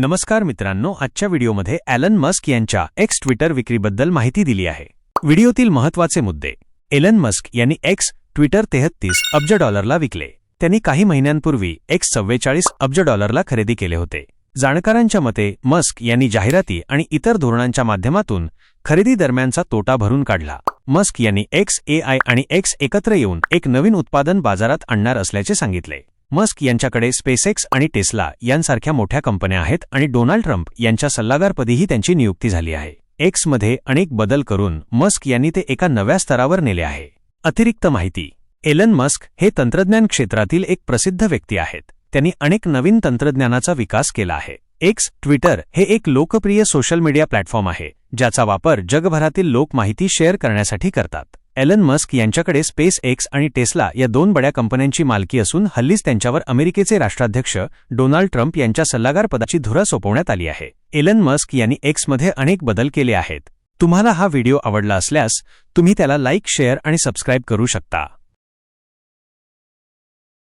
नमस्कार मित्रांनो आजच्या व्हिडिओमध्ये ॲलन मस्क यांच्या एक्स ट्विटर विक्रीबद्दल माहिती दिली आहे. व्हिडिओतील महत्त्वाचे मुद्दे. एलन मस्क यांनी एक्स ट्विटर तेहत्तीस अब्ज डॉलरला विकले. त्यांनी काही महिन्यांपूर्वी एक्स चव्वेचाळीस अब्ज डॉलरला खरेदी केले होते. जाणकारांच्या मते मस्क यांनी जाहिराती आणि इतर धोरणांच्या माध्यमातून खरेदी दरम्यानचा तोटा भरून काढला. मस्क यांनी एक्स एआय आणि एक्स एकत्र येऊन एक नवीन उत्पादन बाजारात आणणार असल्याचे सांगितले. मस्क यांच्याकडे स्पेसएक्स आणि टेस्ला यांसारख्या मोठ्या कंपन्या आहेत आणि डोनाल्ड ट्रम्प यांच्या सल्लागारपदीही त्यांची नियुक्ती झाली आहे. एक्समध्ये अनेक बदल करून मस्क यांनी ते एका नव्या स्तरावर नेले आहे. अतिरिक्त माहिती. एलन मस्क हे तंत्रज्ञान क्षेत्रातील एक प्रसिद्ध व्यक्ती आहेत. त्यांनी अनेक नवीन तंत्रज्ञानाचा विकास केला आहे. एक्स ट्विटर हे एक लोकप्रिय सोशल मीडिया प्लॅटफॉर्म आहे ज्याचा वापर जगभरातील लोक माहिती शेअर करण्यासाठी करतात. एलन मस्क यांच्याकडे स्पेस एक्स आणि टेस्ला या दोन बड्या कंपन्यांची मालकी असून हल्लीच त्यांच्यावर अमेरिकेचे राष्ट्राध्यक्ष डोनाल्ड ट्रम्प यांच्या सल्लागारपदाची धुरा सोपवण्यात आली आहे. एलन मस्क यांनी एक्समध्ये अनेक बदल केले आहेत. तुम्हाला हा व्हिडिओ आवडला असल्यास तुम्ही त्याला लाईक शेअर आणि सबस्क्राईब करू शकता.